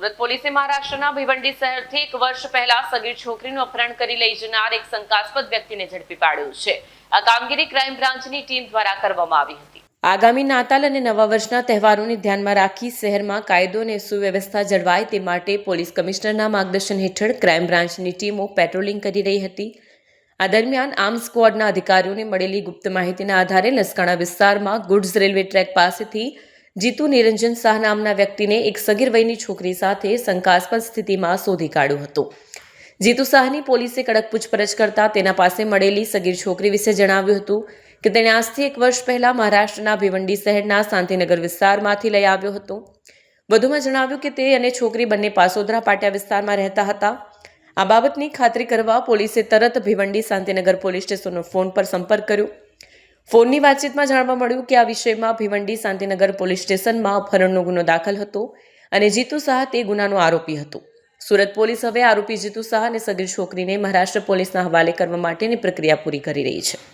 સુરત પોલીસે મહારાષ્ટ્રના ભિવંડી શહેરથી એક વર્ષ પહેલા સગીર છોકરીનું અપહરણ કરી લઈ જનાર એક શંકાસ્પદ વ્યક્તિને ઝડપી પાડ્યો છે. આ કામગીરી ક્રાઇમ બ્રાન્ચની ટીમ દ્વારા કરવામાં આવી હતી. આગામી નાતાલ અને નવા વર્ષના તહેવારોને ધ્યાનમાં રાખી શહેરમાં કાયદો અને સુવ્યવસ્થા જળવાય તે માટે પોલીસ કમિશનરના માર્ગદર્શન હેઠળ ક્રાઇમ બ્રાન્ચની ટીમો પેટ્રોલિંગ કરી રહી હતી. આ દરમિયાન આર્મ સ્ક્વોડના અધિકારીઓને મળેલી ગુપ્ત માહિતીના આધારે લસકાણા વિસ્તારમાં ગુડ્સ રેલવે ટ્રેક પાસેથી જીતુ નિરંજન શાહ નામના વ્યક્તિને એક સગીર વયની છોકરી સાથે શંકાસ્પદ સ્થિતિમાં શોધી કાઢ્યો હતો. જીતુ શાહની પોલીસે કડક પૂછપરછ કરતા તેના પાસે મળેલી સગીર છોકરી વિશે જણાવ્યું હતું કે તેણે આજથી એક વર્ષ પહેલા મહારાષ્ટ્રના ભિવંડી શહેરના શાંતિનગર વિસ્તારમાંથી લઈ આવ્યો હતો. વધુમાં જણાવ્યું કે તે અને છોકરી બંને પાસોદરા પાટિયા વિસ્તારમાં રહેતા હતા. આ બાબતની ખાતરી કરવા પોલીસે તરત ભિવંડી શાંતિનગર પોલીસ સ્ટેશનનો ફોન પર સંપર્ક કર્યો. ફોનની વાતચીતમાં જાણવા મળ્યું કે આ વિષયમાં ભિવંડી શાંતિનગર પોલીસ સ્ટેશનમાં અપહરણનો ગુનો દાખલ હતો અને જીતુ શાહ તે ગુનાનો આરોપી હતો. સુરત પોલીસ હવે આરોપી જીતુ શાહ અને સગીર છોકરીને મહારાષ્ટ્ર પોલીસના હવાલે કરવા માટેની પ્રક્રિયા પૂરી કરી રહી છે.